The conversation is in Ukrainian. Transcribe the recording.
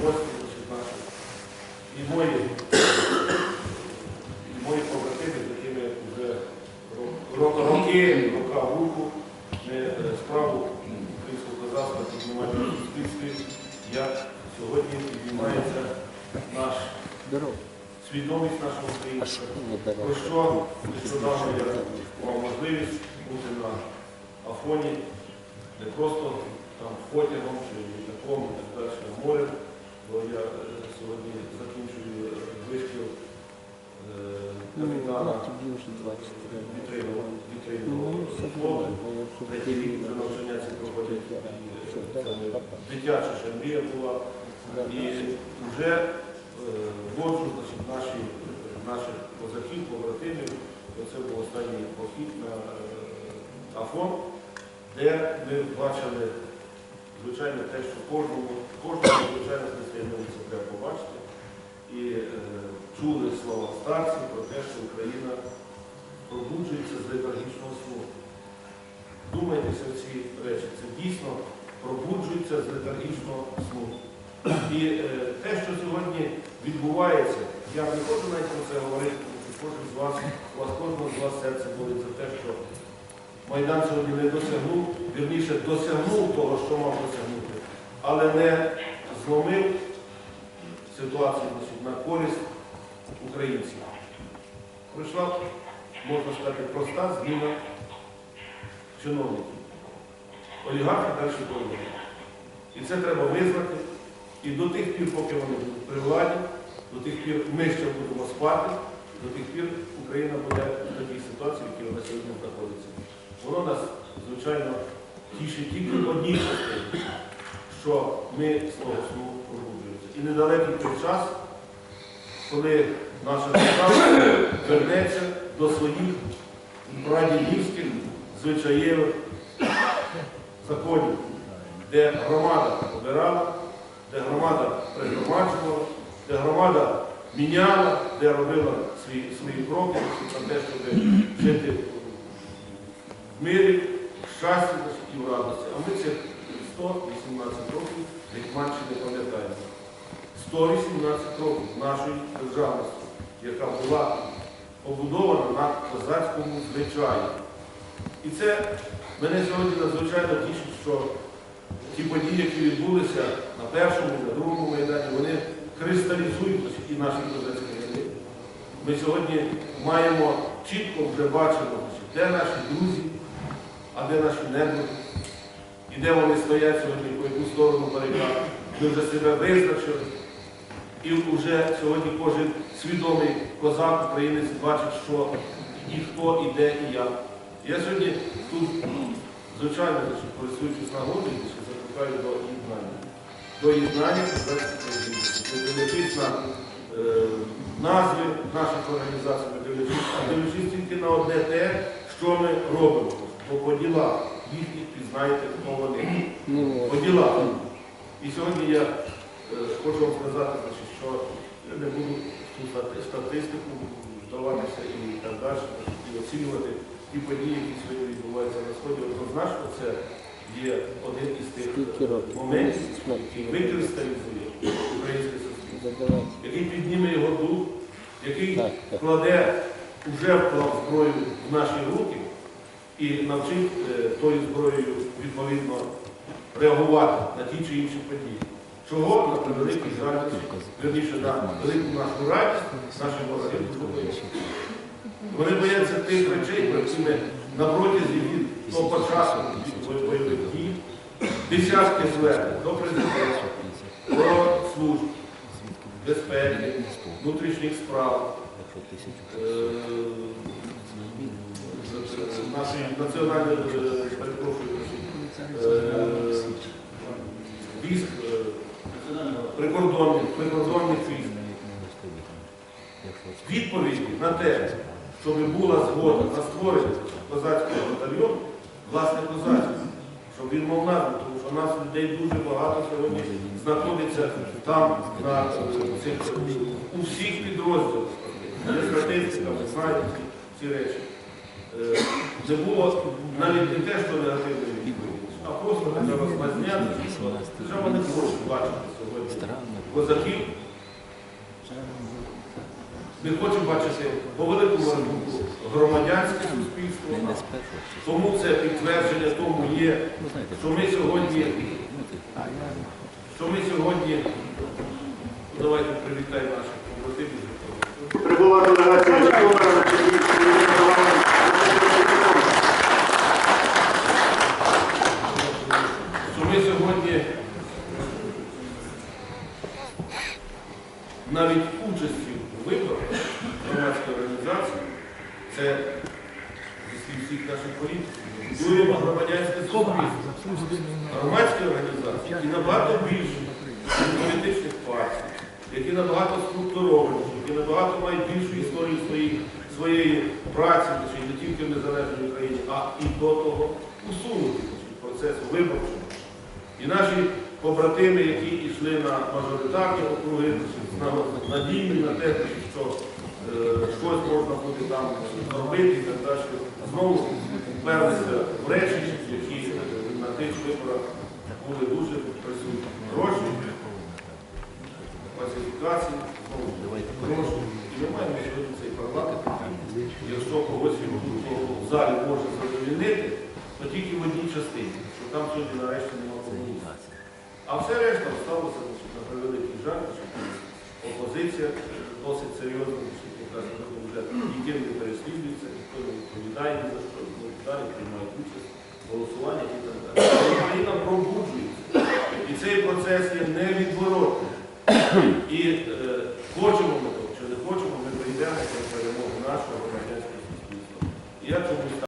значить, наші. І мої, і мої побратими, з якими вже ро- ро- роки, рука в руку, ми е, справу українського козацтва піднімаємо в суспільстві, як сьогодні піднімається наш свідомість нашого українця. Про що нещодавно я мав можливість бути на Афоні, не просто там потягом чи літаком і так далі, морем, бо я е, сьогодні закінчую е, вишкіл е, капітана вітринного вітринного флоту. Третій рік вже навчання ці проходять. дитяча ще мрія була. І вже значить, наші, наших козаків, побратимів. Це був останній похід на Афон, де ми бачили, звичайно, те, що кожному, кожному звичайно, християнину треба побачити. І е, чули слова старців про те, що Україна пробуджується з летаргічного сну. Думайтеся в ці речі. Це дійсно пробуджується з летаргічного сну. І е, те, що сьогодні відбувається, я не хочу навіть про це говорити, тому що кожен з вас, у вас кожного з вас серце болить за те, що Майдан сьогодні не досягнув, вірніше досягнув того, що мав досягнути, але не зломив ситуацію на користь українців. Прийшла, можна сказати, проста зміна чиновників. Олігархи далі воюють. І це треба визнати. І до тих пір, поки вони будуть при владі, до тих пір ми ще будемо спати, до тих пір Україна буде в такій ситуації, в якій вона сьогодні знаходиться. Воно нас, звичайно, тішить тільки в одній частині, що ми того сну пробуджуємося. І недалекий той час, коли наша держава вернеться до своїх прадідівських звичаєвих законів, де громада обирала, де громада пригромаджувала, де громада міняла, де робила свої, свої кроки на те, щоб жити мирі, в щасті і в радості. А ми цих 118 років Гетьманщини не пам'ятаємо. 118 років нашої державності, яка була побудована на козацькому звичаї. І це мене сьогодні надзвичайно тішить, що ті події, які відбулися на першому, на другому майдані, вони кристалізують і наші козацькі ряди. Ми сьогодні маємо чітко вже бачимо, де наші друзі, а де наші небуди, і де вони стоять сьогодні по яку сторону барикад. Ми вже себе визначили. І вже сьогодні кожен свідомий козак, українець бачить, що і хто, і де, і як. Я сьогодні тут, звичайно, користуючись нагодою, значить, закликаю до єднання. До єднання. Не дивлячись на е, назви наших організацій, не дивлячись, а дивлячись тільки на одне те, що ми робимо. Бо по ділах їхніх пізнаєте, хто вони. По ділах. І сьогодні я е, хочу вам сказати, що я не буду статистику вдаватися і так далі, і оцінювати ті події, які сьогодні відбуваються на Сході. Однозначно, це є один із тих моментів, який використовує українське суспільство, який підніме його дух, який кладе, вже вклав зброю в наші руки і навчить е, тою зброєю відповідно реагувати на ті чи інші події. Чого на превеликий жаль, верніше на велику нашу радість наші вороги бояться. Вони бояться тих речей, про які ми на протязі від того початку бойових дій, десятки звернень до президента, про служб, безпеки, внутрішніх справ, е, нашої національної, е, перепрошую, е, військ, е, прикордонних, прикордонних військ. Відповіді на те, щоб була згода на створення козацького батальйону, власне козацького, щоб він мав назву, тому що у нас людей дуже багато сьогодні знаходиться там, на цих, у всіх підрозділах. Є статистика, ви знаєте ці, речі. Е, Не було навіть не те, що негативної відповіді, а просто треба зняти. Держава не хоче бачити сьогодні козаків. Ми хочемо бачити по великому рахунку громадянське суспільство. Тому це підтвердження тому є, що ми сьогодні, що ми сьогодні, давайте привітаємо наших побратимів. Прибула делегація Житомира. що ми сьогодні навіть участі у виборах громадської організації, це зі всіх наших політиків, будуємо громадянське суспільство. Громадські організації, які набагато більше політичних партій, які набагато структуровані, які набагато мають більшу історію своєї, своєї праці, не тільки в незалежній Україні, а і до того усунути процесу виборчого. І наші побратими, які йшли на мажоритарні округи, на- надійні на те, що щось можна буде там зробити і так далі, знову вперлися в речі, які е, на тих виборах були дуже присутні. Гроші, фальсифікації, знову гроші. І ми маємо сьогодні цей парламент. Якщо когось в залі може задовільнити, то тільки в одній частині, що там сьогодні нарешті немає комунікації. А все решта сталося на превеликий жаль, що опозиція досить серйозно, ніким не переслідується, ніхто не відповідає ні за що, ніхто далі приймає участь в голосуванні і так далі. Україна пробуджується. І цей процес є невідворотним. І е, хочемо ми того, чи не хочемо, ми прийдемо до перемоги нашого громадянського суспільства.